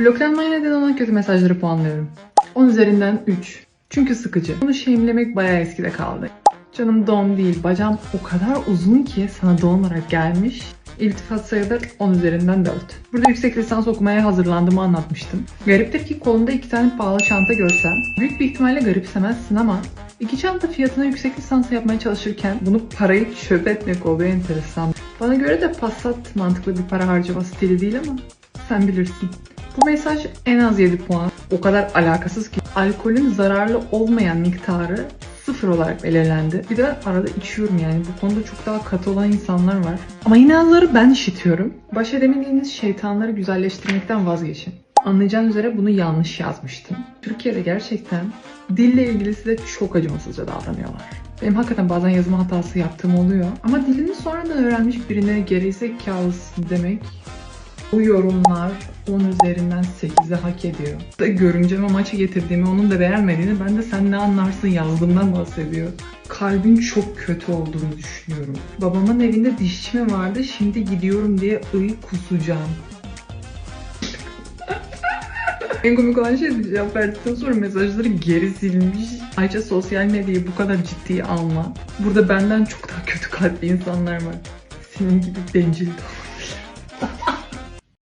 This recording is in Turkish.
Bloklanmaya neden olan kötü mesajları puanlıyorum. 10 üzerinden 3. Çünkü sıkıcı. Bunu şeyimlemek bayağı eskide kaldı. Canım doğum değil, bacağım o kadar uzun ki sana doğum olarak gelmiş. İltifat sayılır 10 üzerinden 4. Burada yüksek lisans okumaya hazırlandığımı anlatmıştım. Gariptir ki kolumda iki tane pahalı çanta görsem büyük bir ihtimalle garipsemezsin ama iki çanta fiyatına yüksek lisans yapmaya çalışırken bunu parayı çöp etmek oluyor enteresan. Bana göre de Passat mantıklı bir para harcama stili değil ama sen bilirsin. Bu mesaj en az 7 puan. O kadar alakasız ki alkolün zararlı olmayan miktarı sıfır olarak belirlendi. Bir de arada içiyorum yani. Bu konuda çok daha katı olan insanlar var. Ama yine azları ben işitiyorum. Baş edemediğiniz şeytanları güzelleştirmekten vazgeçin. Anlayacağınız üzere bunu yanlış yazmıştım. Türkiye'de gerçekten dille ilgili size çok acımasızca davranıyorlar. Benim hakikaten bazen yazma hatası yaptığım oluyor. Ama dilini sonradan öğrenmiş birine gerizekalısın demek bu yorumlar 10 üzerinden 8'e hak ediyor. Da görümceme maça getirdiğimi onun da beğenmediğini ben de sen ne anlarsın yazdığımdan bahsediyor. Kalbin çok kötü olduğunu düşünüyorum. Babamın evinde dişçi mi vardı şimdi gidiyorum diye ıy kusacağım. en komik olan şey cevap verdikten sonra mesajları geri silmiş. Ayrıca sosyal medyayı bu kadar ciddiye alma. Burada benden çok daha kötü kalpli insanlar var. Senin gibi bencil olabilir.